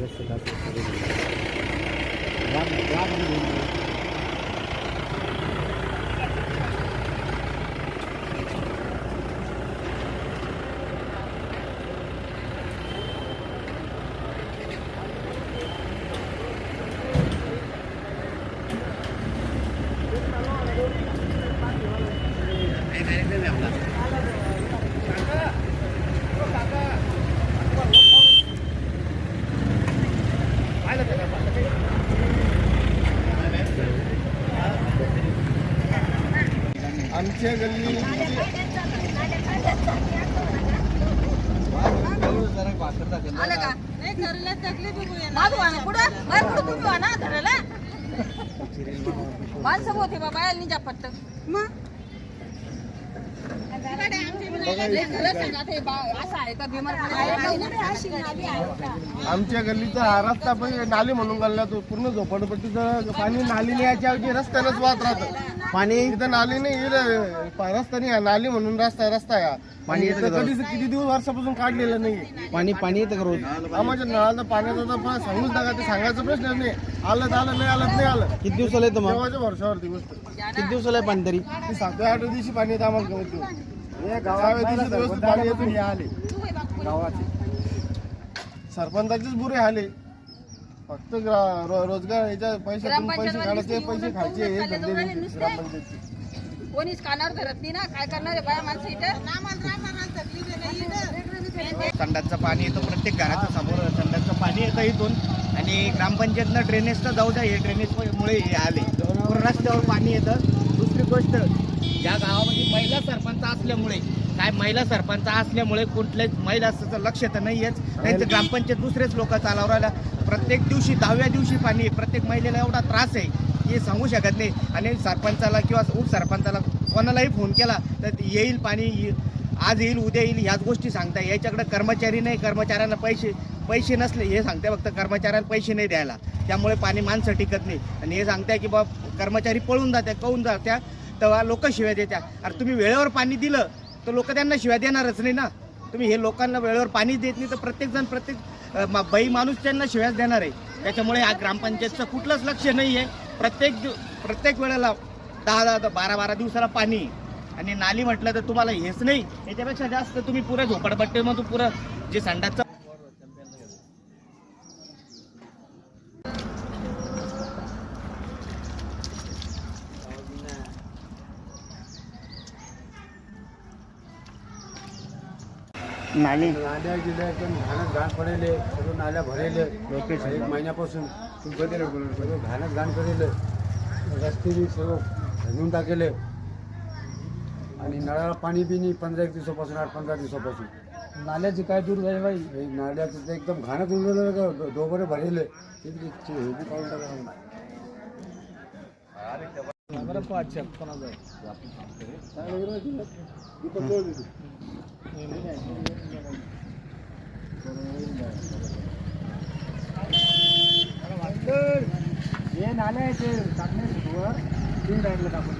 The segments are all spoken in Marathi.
慢慢，慢慢。哎哎，没电了。वाहना धरायला? माणसं होते बाबा निजा पट्ट मग लय खरं सांगा ते बा- असं आहे का बिमार आमच्या गल्लीचा हा रस्ता पण नाली म्हणून गल्ला तो पूर्ण झोपडपट्टीचं पाणी नाली याच्या ऐवजी रस्त्यानंच वाहत राहतं. पाणी? इथं नाली नाही रस्ता नाही नाली म्हणून रस्ता रस्ता आहे हा. पाणी येतं कधीच किती दिवस वर्षापासून काढलेलं नाही पाणी पाणी येतं का रोज? आम्हाला नळाचं पाण्याचा तर पण सांगूच नका ते सांगायचा प्रश्न नाही. आलं तर आलं नाही आलं नाही आलं किती दिवसाला येतं मग? देवाच्या भरशावरती गोष्ट. किती दिवसाला पाणी तरी? सातव्या आठव्या दिवशी पाणी येतं आम्हाला आले. सरपंचाचेच बुरे आले. फक्त रोजगार याच्या पैशातून पैसे काढायचे पैसे खायचे हे धंदे नाही. ग्रामपंचायतचे कोणीच कानावर धरत नाही ना. काय करणार आहे बाया माणसं इथं? संडासचं पाणी येतं प्रत्येक घराच्या समोर संडासचं पाणी येतं इथून. आणि ग्रामपंचायतनं ड्रेनेज तर जाऊ द्या हे ड्रेनेजमुळे हे आले. पूर्ण रस्त्यावर पाणी येतं. दुसरी गोष्ट या गावामध्ये महिला सरपंच असल्यामुळे काय महिला सरपंच असल्यामुळे कुठल्याच महिलाचं लक्ष तर नाही आहेच नाही तर ग्रामपंचायत दुसरेच लोक चालवू राहिला प्रत्येक दिवशी दहाव्या दिवशी पाणी आहे. प्रत्येक महिलेला एवढा त्रास आहे की सांगू शकत नाही. आणि सरपंचाला किंवा उपसरपंचाला कोणालाही फोन केला तर येईल पाणी आज येईल उद्या येईल ह्याच गोष्टी सांगताय. याच्याकडे कर्मचारी नाही कर्मचाऱ्यांना पैसे पैसे नसले हे सांगताय फक्त कर्मचाऱ्यांना पैसे नाही द्यायला. त्यामुळे पाणी माणसं टिकत नाही. आणि हे सांगताय की बा कर्मचारी पळून जात्या कळून जात्या? तेव्हा लोक शिव्या देत्या अरे तुम्ही वेळेवर पाणी दिलं तर लोक त्यांना शिव्या देणारच नाही ना. तुम्ही हे लोकांना वेळेवर पाणी देत नाही तर प्रत्येकजण प्रत्येक मा- बाई माणूस त्यांना शिव्याच देणार आहे. त्याच्यामुळे या ग्रामपंचायतचं कुठलंच लक्ष नाही आहे. प्रत्येक दिव- प्रत्येक वेळेला दहा दहा बारा बारा दिवसाला पाणी आणि नाली म्हटलं तर तुम्हाला हेच नाही. याच्यापेक्षा जास्त तुम्ही पुऱ्या झोपडपट्टीमधून पुरं जे संडाचं नाली. नाल्या गेल्या पण घाणच घाण पडेले सगळं नाल्या भरेले. एक महिन्यापासून सगळं घाणच घाण करेले रस्ते सगळं धरून टाकेले. आणि नळाला पाणी बी नाही पंधरा एक दिवसापासून आठ पंधरा दिवसापासून. नाल्याची काय दूर झाली बाई? नाल्याचं एकदम घाणच उरलेलं डोबरे भरेले. हे काढून टाका हे नाल्या आहे ते टाकण्यावर तीन टाकलं टाकून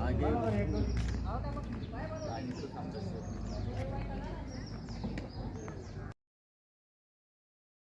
आगे